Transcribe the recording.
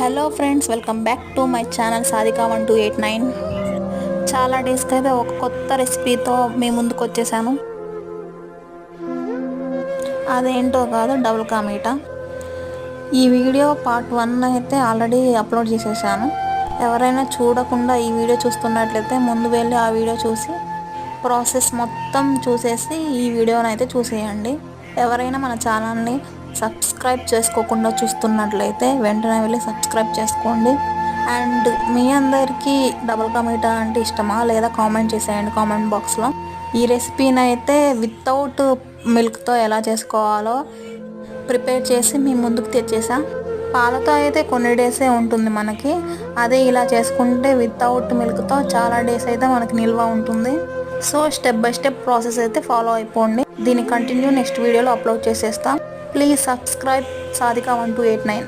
Hello friends welcome back to my channel Sadhika one two eight nine చాలా డేస్కి అయితే ఒక కొత్త రెసిపీతో మీ ముందుకు వచ్చేసాను. అదేంటో కాదు డబుల్ కా మీటా ఈ వీడియో పార్ట్ వన్ అయితే ఆల్రెడీ అప్లోడ్ చేసేసాను. ఎవరైనా చూడకుండా ఈ వీడియో చూస్తున్నట్లయితే ముందు వెళ్ళి ఆ వీడియో చూసి ప్రాసెస్ మొత్తం చూసేసి ఈ వీడియోనైతే అయితే చూసేయండి. ఎవరైనా మన ఛానల్ని సబ్స్క్రైబ్ చేసుకోకుండా చూస్తున్నట్లయితే వెంటనే వెళ్ళి సబ్స్క్రైబ్ చేసుకోండి. అండ్ మీ అందరికీ డబుల్ కమీటా అంటే ఇష్టమా? లేదా కామెంట్ చేసేయండి కామెంట్ బాక్స్లో. ఈ రెసిపీని అయితే వితౌట్ మిల్క్తో ఎలా చేసుకోవాలో ప్రిపేర్ చేసి మీ ముందుకు తెచ్చేసా. పాలతో అయితే కొన్ని డేసే ఉంటుంది మనకి. అదే ఇలా చేసుకుంటే వితౌట్ మిల్క్తో చాలా డేస్ అయితే మనకి నిల్వ ఉంటుంది. So step by step process అయితే ఫాలో అయిపోండి. దీని కంటిన్యూ నెక్స్ట్ వీడియోలో అప్లోడ్ చేసేస్తాం. Please subscribe Sadhika one two eight nine